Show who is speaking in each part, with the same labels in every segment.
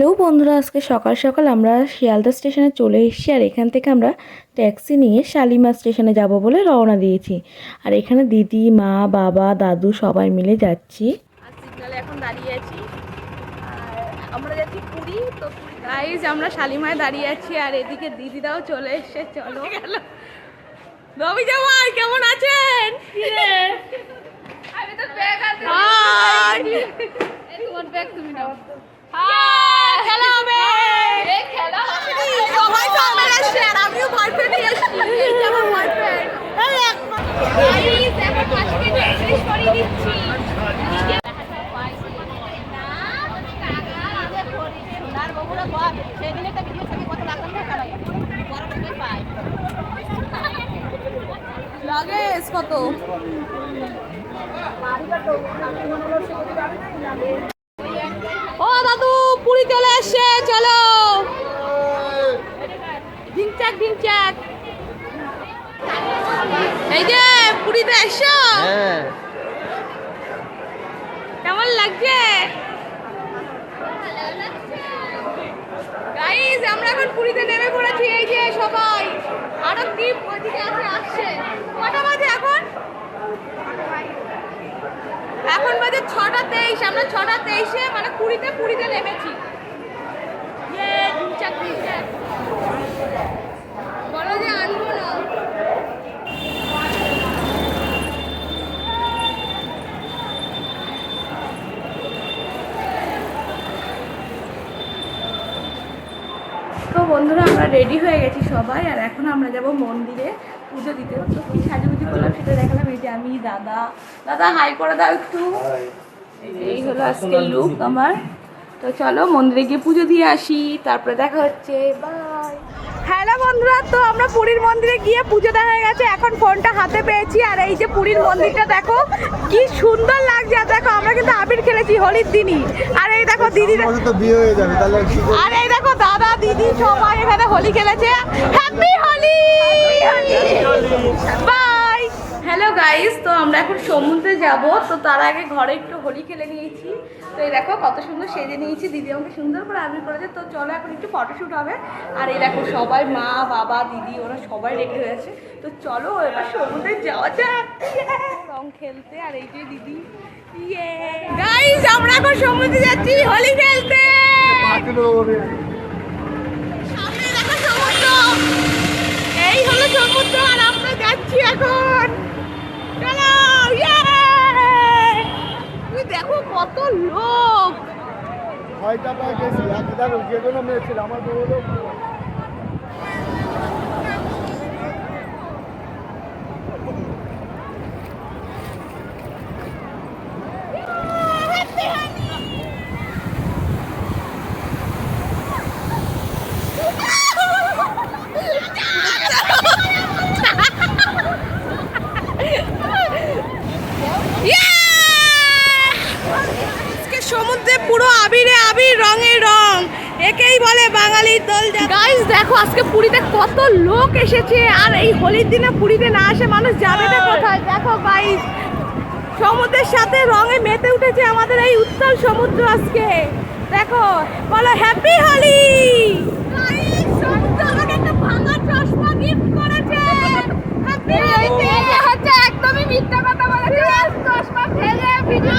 Speaker 1: Hello বন্ধুরা আজকে সকাল সকাল আমরা শিয়ালদা স্টেশনে চলে এসেছি আর এখান থেকে আমরা ট্যাক্সি নিয়ে শালিমার স্টেশনে যাব বলে রওনা দিয়েছি। আর এখানে দিদি মা বাবা দাদু সবাই মিলে যাচ্ছি।
Speaker 2: সিগনালে এখন দাঁড়িয়ে আছি। আমরা যাচ্ছি পুরী তো গাইজ আমরা শালিমায় দাঁড়িয়ে আছি আর এদিকে দিদিরাও চলে এসছে চলো। গেল। রবি জামাই কেমন আছেন আমি তো ব্যাগ আছে তোমার ব্যাগ তুমি নাও খেলা হবে খেলা সবাই সামনে আসছে আর আমিও বয়ফ্রেন্ড নিয়ে এসেছি এইটা আমার বয়ফ্রেন্ড গাইজ এখন আজকে শেষ করে দিচ্ছি লাগেজ কত ও দাদু পুরী চলে এসছে চলো। ঢিংচাক ঢিংচাক এই যে পুরীতে এসছো কেমন লাগছে? গাইজ আমরা এখন পুরীতে নেমে পড়েছি এই যে সবাই। আরও কি ওইদিকে আছে আসছে কটা বাজে এখন বাজে ছটা তেইশ, আমরা ছটা তেইশে মানে কুড়িতে কুড়িতে নেমেছি। ইয়ে ঢুকচাক ঢুকচাক বলো যে আনব না। তো বন্ধুরা, আমরা রেডি হয়ে গেছি সবাই, আর এখন আমরা যাব মন্দিরে। পুজো দিতে। তো কি সাজুগুজি করলাম সেটা দেখালাম। এই যে আমি দাদা। দাদা হাই করে দাও একটু। এই হলো আজকে লুক আমার। তো চলো মন্দিরে গিয়ে পুজো দিয়ে আসি তারপরে দেখা হচ্ছে। বাই হ্যালো বন্ধুরা তো আমরা পুরীর মন্দিরে গিয়ে পুজো দেখা গেছে। এখন ফোনটা হাতে পেয়েছি আর এই যে পুরীর মন্দিরটা দেখো কি সুন্দর লাগছে। আর দেখো আমরা কিন্তু আবির খেলেছি হোলির দিনই। আর এই দেখো
Speaker 3: দিদি তো বিয়ে হয়ে যাবে তাহলে
Speaker 2: আর এই দেখো দাদা দিদি সবাই এখানে হোলি খেলেছে। Happy Holi bye hello guys তো আমরা এখন সমুদ্রে যাব। তো তার আগে ঘরে একটু হোলি খেলে নিয়েছি। তো এই দেখো কত সুন্দর সেজে নিয়েছি। দিদি আমাকে সুন্দর করে আবির করেছে। তো চলো এখন একটু ফটোশ্যুট হবে। আর এই দেখো সবাই মা, বাবা, দিদি, ওরা সবাই রেডি হয়েছে তো চলো এবার সমুদ্রে যাওয়া যাক! রং খেলতে। আর এই যে দিদি। গাইস আমরা এখন সমুদ্রে যাচ্ছি। হোলি খেলতে সামনে দেখো সমুদ্র এই হলো সমুদ্র আর আমরা যাচ্ছি এখন চলো ইয়ে! তুমি দেখো কত লোক
Speaker 3: ছয়টা পায়ে গেছি এক দেখো যে কোনো মেয়ে ছিল আমার বউ
Speaker 2: সমুদ্রে পুরো আবিরে আবির রঙে রং। একেই বলে বাঙালির দোল গাইস দেখো আজকে পুরীতে কত লোক এসেছে আর এই হোলির দিনে পুরীতে না আসে মানুষ যাবে না কোথায়? দেখো গাইস সমুদ্রের সাথে রঙে মেতে উঠেছে আমাদের এই উত্তাল সমুদ্র আজকে। দেখো বলো হ্যাপি হোলি একদমই মিথ্যা কথা বলেছে। চশমা ফেলে ভিডিও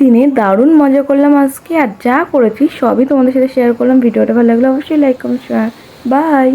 Speaker 1: দিনে দারুণ মজা করলাম আজকে, আর যা করেছি সবই তোমাদের সাথে শেয়ার করলাম। ভিডিওটা ভালো লাগলে অবশ্যই লাইক কমেন্ট শেয়ার বাই